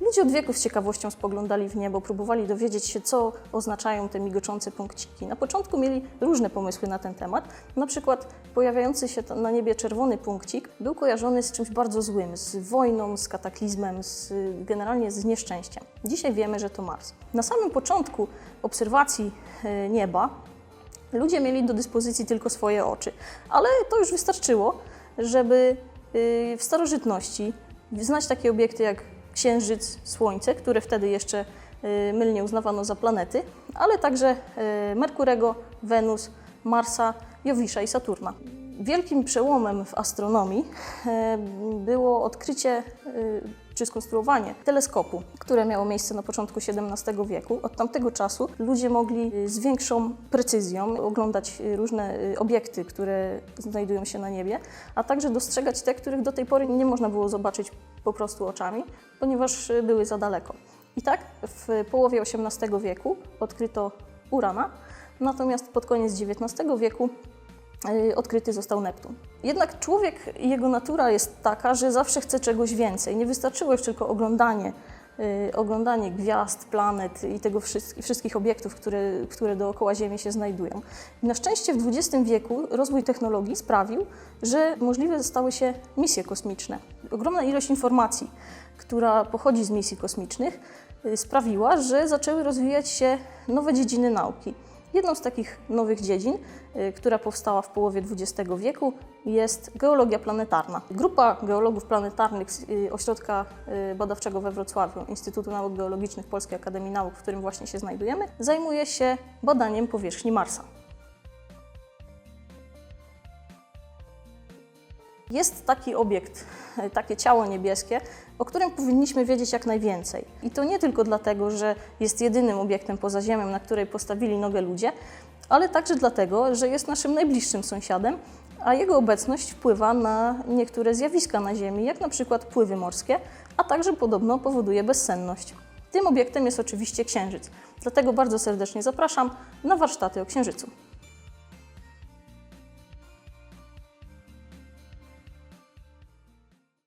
Ludzie od wieków z ciekawością spoglądali w niebo, próbowali dowiedzieć się, co oznaczają te migoczące punkciki. Na początku mieli różne pomysły na ten temat. Na przykład pojawiający się na niebie czerwony punkcik był kojarzony z czymś bardzo złym, z wojną, z kataklizmem, z, generalnie z nieszczęściem. Dzisiaj wiemy, że to Mars. Na samym początku obserwacji e, nieba ludzie mieli do dyspozycji tylko swoje oczy, ale to już wystarczyło, żeby y, w starożytności znać takie obiekty jak Księżyc, Słońce, które wtedy jeszcze y, mylnie uznawano za planety, ale także y, Merkurego, Wenus, Marsa, Jowisza i Saturna. Wielkim przełomem w astronomii e, było odkrycie y, czy skonstruowanie teleskopu, które miało miejsce na początku XVII wieku. Od tamtego czasu ludzie mogli z większą precyzją oglądać y, różne obiekty, które znajdują się na niebie, a także dostrzegać te, których do tej pory nie można było zobaczyć po prostu oczami, ponieważ były za daleko. I tak w połowie XVIII wieku odkryto Urana, natomiast pod koniec XIX wieku odkryty został Neptun. Jednak człowiek jego natura jest taka, że zawsze chce czegoś więcej. Nie wystarczyło już tylko oglądanie, y, oglądanie gwiazd, planet i tego wszystkich, obiektów, które, które dookoła Ziemi się znajdują. I na szczęście w XX wieku rozwój technologii sprawił, że możliwe stały się misje kosmiczne. Ogromna ilość informacji, która pochodzi z misji kosmicznych, y, sprawiła, że zaczęły rozwijać się nowe dziedziny nauki. Jedną z takich nowych dziedzin, y, która powstała w połowie XX wieku, jest geologia planetarna. Grupa geologów planetarnych z y, Ośrodka y, Badawczego we Wrocławiu, Instytutu Nauk Geologicznych Polskiej Akademii Nauk, w którym właśnie się znajdujemy, zajmuje się badaniem powierzchni Marsa. Jest taki obiekt, takie ciało niebieskie, o którym powinniśmy wiedzieć jak najwięcej. I to nie tylko dlatego, że jest jedynym obiektem poza Ziemią, na której postawili nogę ludzie, ale także dlatego, że jest naszym najbliższym sąsiadem, a jego obecność wpływa na niektóre zjawiska na Ziemi, jak na przykład pływy morskie, a także podobno powoduje bezsenność. Tym obiektem jest oczywiście Księżyc. Dlatego bardzo serdecznie zapraszam na warsztaty o Księżycu.